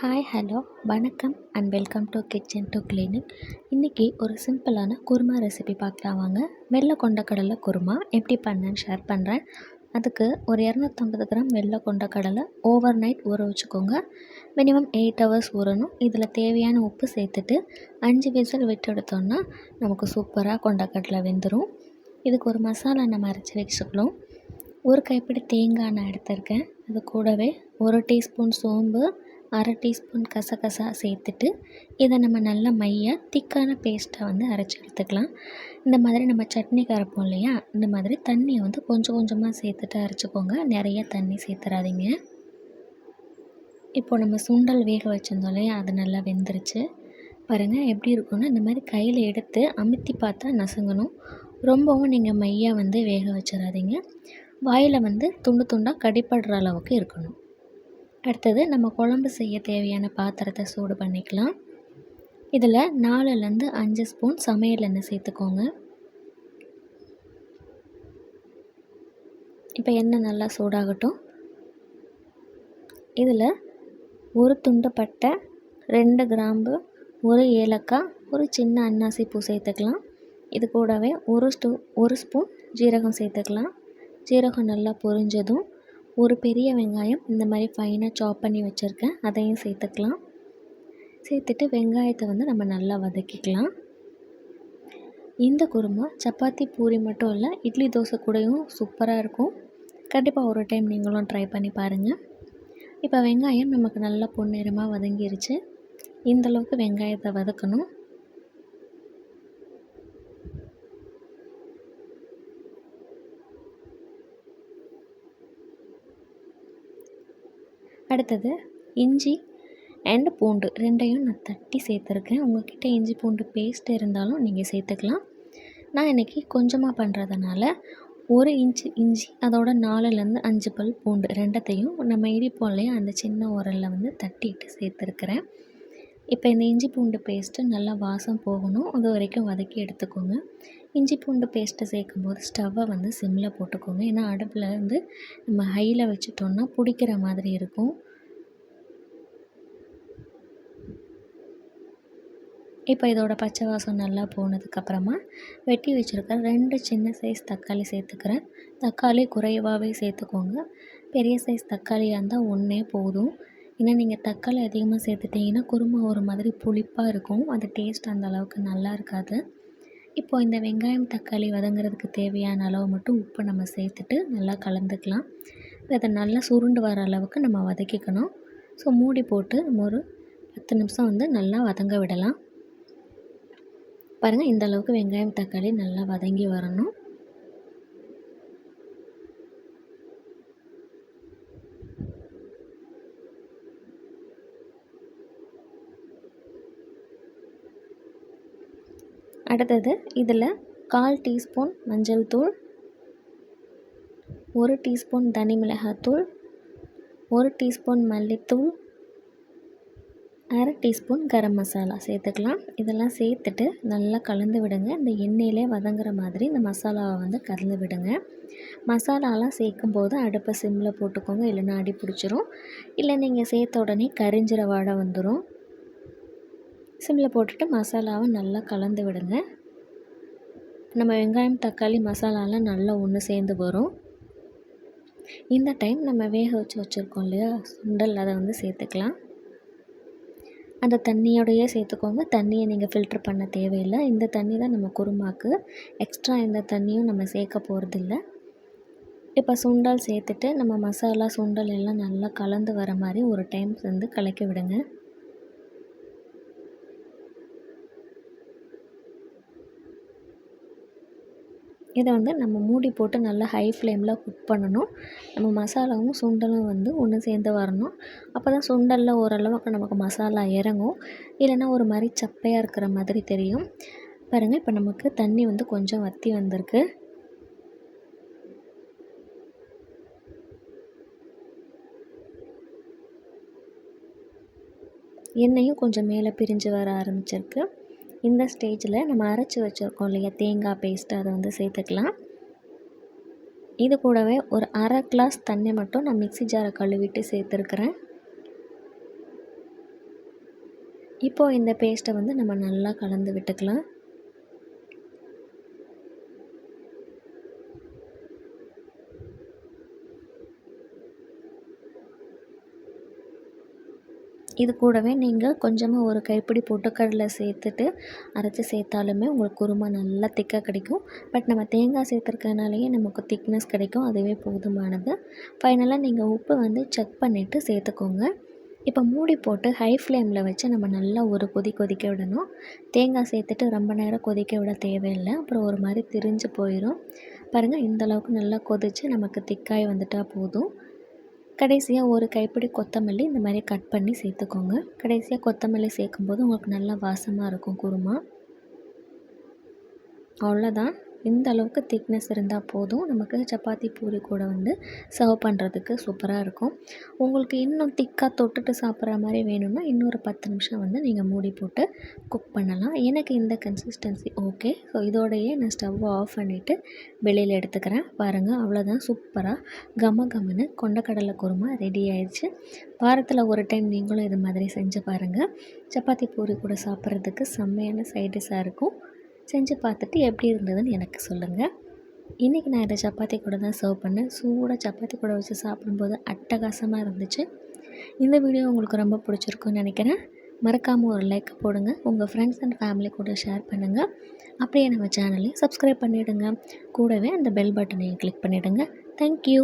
Hi hello வணக்கம் and welcome to kitchen to clinic இன்றைக்கி ஒரு சிம்பிளான குருமா ரெசிபி பார்க்கலாம் வாங்க. வெள்ளை கொண்டக்கடலை குருமா. எப்படி பண்ணேன்னு ஷேர் பண்ணுறேன் அதுக்கு ஒரு இரநூத்தம்பது கிராம் வெள்ளை கொண்டக்கடலை ஓவர் நைட் ஊற வச்சுக்கோங்க. மினிமம் எயிட் ஹவர்ஸ் ஊறணும். இதில் தேவையான உப்பு சேர்த்துட்டு அஞ்சு விசில் விட்டு எடுத்தோன்னா நமக்கு சூப்பராக கொண்டக்கடலை வெந்துடும் இதுக்கு ஒரு மசாலா நம்ம அரைச்சி வச்சுக்கலாம். ஒரு கைப்பிடி தேங்காய் நான் எடுத்திருக்கேன். அது கூடவே ஒரு டீஸ்பூன் சோம்பு அரை டீஸ்பூன் கசகசா சேர்த்துட்டு இதை நம்ம நல்லா மையாக திக்கான பேஸ்ட்டாக வந்து அரைச்சி எடுத்துக்கலாம். இந்த மாதிரி நம்ம சட்னி கரைப்போம் இல்லையா இந்த மாதிரி தண்ணியை வந்து கொஞ்சம் கொஞ்சமாக சேர்த்துட்டு அரைச்சிக்கோங்க. நிறைய தண்ணி சேர்த்துறாதீங்க. இப்போ நம்ம சுண்டல் வேக வச்சுருந்தோம் இல்லையா அது நல்லா வெந்துருச்சு. பாருங்கள் எப்படி இருக்கும்னா இந்த மாதிரி கையில் எடுத்து அமுத்தி பார்த்தா நசுங்கணும். ரொம்பவும் நீங்கள் மையாக வந்து வேக வச்சிடாதீங்க. வாயில் வந்து துண்டு துண்டாக கடிப்படுற அளவுக்கு இருக்கணும். அடுத்தது நம்ம குழம்பு செய்ய தேவையான பாத்திரத்தை சூடு பண்ணிக்கலாம். இதில் நாலுலேருந்து அஞ்சு ஸ்பூன் சமையல் எண்ணெய் சேர்த்துக்கோங்க. இப்போ எண்ணெய் நல்லா சூடாகட்டும். இதில் ஒரு துண்டு பட்டை ரெண்டு கிராம்பு ஒரு ஏலக்காய் ஒரு சின்ன அன்னாசி பூ சேர்த்துக்கலாம். இது கூடவே ஒரு ஸ்டூ ஒரு ஸ்பூன் ஜீரகம் சேர்த்துக்கலாம். ஜீரகம் நல்லா பொரிஞ்சதும் ஒரு பெரிய வெங்காயம் இந்த மாதிரி ஃபைனாக சாப் பண்ணி வச்சுருக்கேன். அதையும் சேர்த்துக்கலாம். சேர்த்துட்டு வெங்காயத்தை வந்து நம்ம நல்லா வதக்கிக்கலாம். இந்த குருமா சப்பாத்தி பூரி மட்டும் இல்லை இட்லி தோசை கூடயும் சூப்பராக இருக்கும். கண்டிப்பாக ஒரு டைம் நீங்களும் ட்ரை பண்ணி பாருங்கள் இப்போ வெங்காயம் நமக்கு நல்லா பொன்னிறமாக வதங்கிருச்சு. இந்தளவுக்கு வெங்காயத்தை வதக்கணும். அடுத்தது இஞ்சி அண்ட் பூண்டு ரெண்டையும் நான் தட்டி சேர்த்துருக்கேன். உங்கள்கிட்ட இஞ்சி பூண்டு பேஸ்ட் இருந்தாலும் நீங்கள் சேர்த்துக்கலாம். நான் இன்றைக்கி கொஞ்சமாக பண்ணுறதுனால ஒரு இன்ச்சு இஞ்சி அதோட நாலுலேருந்து அஞ்சு பல் பூண்டு ரெண்டத்தையும் நம்ம இடிப்போம் இல்லையா அந்த சின்ன உரலில் வந்து தட்டிட்டு சேர்த்துருக்குறேன். இப்போ இந்த இஞ்சி பூண்டு பேஸ்ட்டு நல்லா வாசம் போகணும். அது வரைக்கும் வதக்கி எடுத்துக்கோங்க. இஞ்சி பூண்டு பேஸ்ட்டை சேர்க்கும் போது ஸ்டவ்வை வந்து சிம்மில் போட்டுக்கோங்க. ஏன்னா அடுப்பில் வந்து நம்ம ஹையில் வச்சுட்டோன்னா பிடிக்கிற மாதிரி இருக்கும். இப்போ இதோட பச்சை வாசம் நல்லா போனதுக்கப்புறமா வெட்டி வச்சுருக்க ரெண்டு சின்ன சைஸ் தக்காளி சேர்த்துக்கிறேன். தக்காளி குறைவாகவே சேர்த்துக்கோங்க. பெரிய சைஸ் தக்காளியாக இருந்தால் ஒன்றே போதும். ஏன்னா நீங்கள் தக்காளி அதிகமாக சேர்த்துட்டிங்கன்னா குருமா ஒரு மாதிரி புளிப்பாக இருக்கும். அது டேஸ்ட் அந்த அளவுக்கு நல்லா இருக்காது. இப்போது இந்த வெங்காயம் தக்காளி வதங்குறதுக்கு தேவையான அளவு மட்டும் உப்பு நம்ம சேர்த்துட்டு நல்லா கலந்துக்கலாம். அதை நல்லா சுருண்டு வர அளவுக்கு நம்ம வதக்கிக்கணும். ஸோ மூடி போட்டு நம்ம ஒரு பத்து நிமிஷம் வந்து நல்லா வதங்க விடலாம். பாருங்கள் இந்த அளவுக்கு வெங்காயம் தக்காளி நல்லா வதங்கி வரணும். அடுத்தது இதில் கால் டீஸ்பூன் மஞ்சள் தூள் ஒரு டீஸ்பூன் தனி மிளகாத்தூள் ஒரு டீஸ்பூன் மல்லித்தூள் அரை டீஸ்பூன் கரம் மசாலா சேர்த்துக்கலாம். இதெல்லாம் சேர்த்துட்டு நல்லா கலந்து விடுங்க. இந்த எண்ணெயிலே வதங்குற மாதிரி இந்த மசாலாவை வந்து கலந்து விடுங்க. மசாலாலாம் சேர்க்கும் போது அடுப்பை சிம்மில் போட்டுக்கோங்க. இல்லைன்னா அடி பிடிச்சிரும். இல்லை நீங்கள் சேர்த்த உடனே கரிஞ்சிற வாடை வந்துடும் சிம்மில் போட்டுட்டு மசாலாவை நல்லா கலந்து விடுங்க. நம்ம வெங்காயம் தக்காளி மசாலாலாம் நல்லா ஒன்று சேர்ந்து வரும். இந்த டைம் நம்ம வேக வச்சு வச்சுருக்கோம் இல்லையா? சுண்டல் அதை வந்து சேர்த்துக்கலாம். அந்த தண்ணியோடையே சேர்த்துக்கோங்க. தண்ணியை நீங்கள் ஃபில்ட்ரு பண்ண தேவையில்லை. இந்த தண்ணி தான் நம்ம குருமாக்கு. எக்ஸ்ட்ரா எந்த தண்ணியும் நம்ம சேர்க்க போகிறதில்ல இப்போ சுண்டல் சேர்த்துட்டு நம்ம மசாலா சுண்டல் எல்லாம் நல்லா கலந்து வர மாதிரி ஒரு டைம் வந்து கலக்கி விடுங்க. இதை வந்து நம்ம மூடி போட்டு நல்லா ஹை ஃப்ளேமில் குக் பண்ணணும். நம்ம மசாலாவும் சுண்டலும் வந்து ஒன்று சேர்ந்து வரணும். அப்போ தான் சுண்டலில் ஓரளவுக்கு நமக்கு மசாலா இறங்கும். இல்லைன்னா ஒரு மாதிரி சப்பையாக இருக்கிற மாதிரி தெரியும். பாருங்கள் இப்போ நமக்கு தண்ணி வந்து கொஞ்சம் வற்றி வந்திருக்கு. எண்ணெயும் கொஞ்சம் மேலே பிரிஞ்சு வர ஆரம்பிச்சிருக்கு. இந்த ஸ்டேஜில் நம்ம அரைச்சி வச்சுருக்கோம் இல்லையா? தேங்காய் பேஸ்ட்டு அதை வந்து சேர்த்துக்கலாம். இது கூடவே ஒரு அரை கிளாஸ் தண்ணி மட்டும் நான் மிக்சி ஜாரை கழுவிட்டு சேர்த்துருக்குறேன். இப்போது இந்த பேஸ்ட்டை வந்து நம்ம நல்லா கலந்து விட்டுக்கலாம். இது கூடவே நீங்கள் கொஞ்சமாக ஒரு கைப்பிடி பொட்டுக்கடலை சேர்த்துட்டு அரைச்சி சேர்த்தாலுமே உங்களுக்கு குருமா நல்லா திக்காக கிடைக்கும். பட் நம்ம தேங்காய் சேர்த்துருக்கனாலேயே நமக்கு திக்னஸ் கிடைக்கும். அதுவே போதுமானது. ஃபைனலாக நீங்கள் உப்பு வந்து செக் பண்ணிவிட்டு சேர்த்துக்கோங்க. இப்போ மூடி போட்டு ஹை ஃப்ளேமில் வச்சு நம்ம நல்லா ஒரு கொதி கொதிக்க விடணும். தேங்காய் சேர்த்துட்டு ரொம்ப நேரம் கொதிக்க விட தேவையில்லை. அப்புறம் ஒரு மாதிரி திரிஞ்சு போயிடும் பாருங்கள் இந்தளவுக்கு நல்லா கொதித்து நமக்கு திக்காய் வந்துட்டால் போதும். கடைசியாக ஒரு கைப்பிடி கொத்தமல்லி இந்த மாதிரி கட் பண்ணி சேர்த்துக்கோங்க. கடைசியாக கொத்தமல்லி சேர்க்கும்போது உங்களுக்கு நல்லா வாசமாக இருக்கும் குருமா. அவ்வளோதான் இந்த அளவுக்கு திக்னஸ் இருந்தால் போதும். நமக்கு சப்பாத்தி பூரி கூட வந்து சர்வ் பண்ணுறதுக்கு சூப்பராக இருக்கும். உங்களுக்கு இன்னும் திக்காக தொட்டுட்டு சாப்பிட்ற மாதிரி வேணும்னா இன்னொரு பத்து நிமிஷம் வந்து நீங்கள் மூடி போட்டு குக் பண்ணலாம். எனக்கு இந்த கன்சிஸ்டன்சி ஓகே ஸோ இதோடையே நான் ஸ்டவ்வை ஆஃப் பண்ணிவிட்டு வெளியில் எடுத்துக்கிறேன். பாருங்கள் அவ்வளோதான் சூப்பராக கம கமன்னு கொண்டக்கடலை குருமா ரெடி ஆயிடுச்சு. வாரத்தில் ஒரு டைம் நீங்களும் இது மாதிரி செஞ்சு பாருங்கள் சப்பாத்தி பூரி கூட சாப்பிட்றதுக்கு செம்மையான சைடிஷாக இருக்கும். செஞ்சு பார்த்துட்டு எப்படி இருந்ததுன்னு எனக்கு சொல்லுங்கள் இன்றைக்கி நான் இதை சப்பாத்தி கூட தான் சர்வ் பண்ணேன். சூடாக சப்பாத்தி கூட வச்சு சாப்பிடும்போது அட்டகாசமாக இருந்துச்சு. இந்த வீடியோ உங்களுக்கு ரொம்ப பிடிச்சிருக்குன்னு நினைக்கிறேன். மறக்காமல் ஒரு லைக் போடுங்க. உங்கள் ஃப்ரெண்ட்ஸ் அண்ட் ஃபேமிலி கூட ஷேர் பண்ணுங்கள் அப்படியே நம்ம சேனலையும் சப்ஸ்கிரைப் பண்ணிவிடுங்க கூடவே அந்த பெல் பட்டனையும் கிளிக் பண்ணிவிடுங்க தேங்க்யூ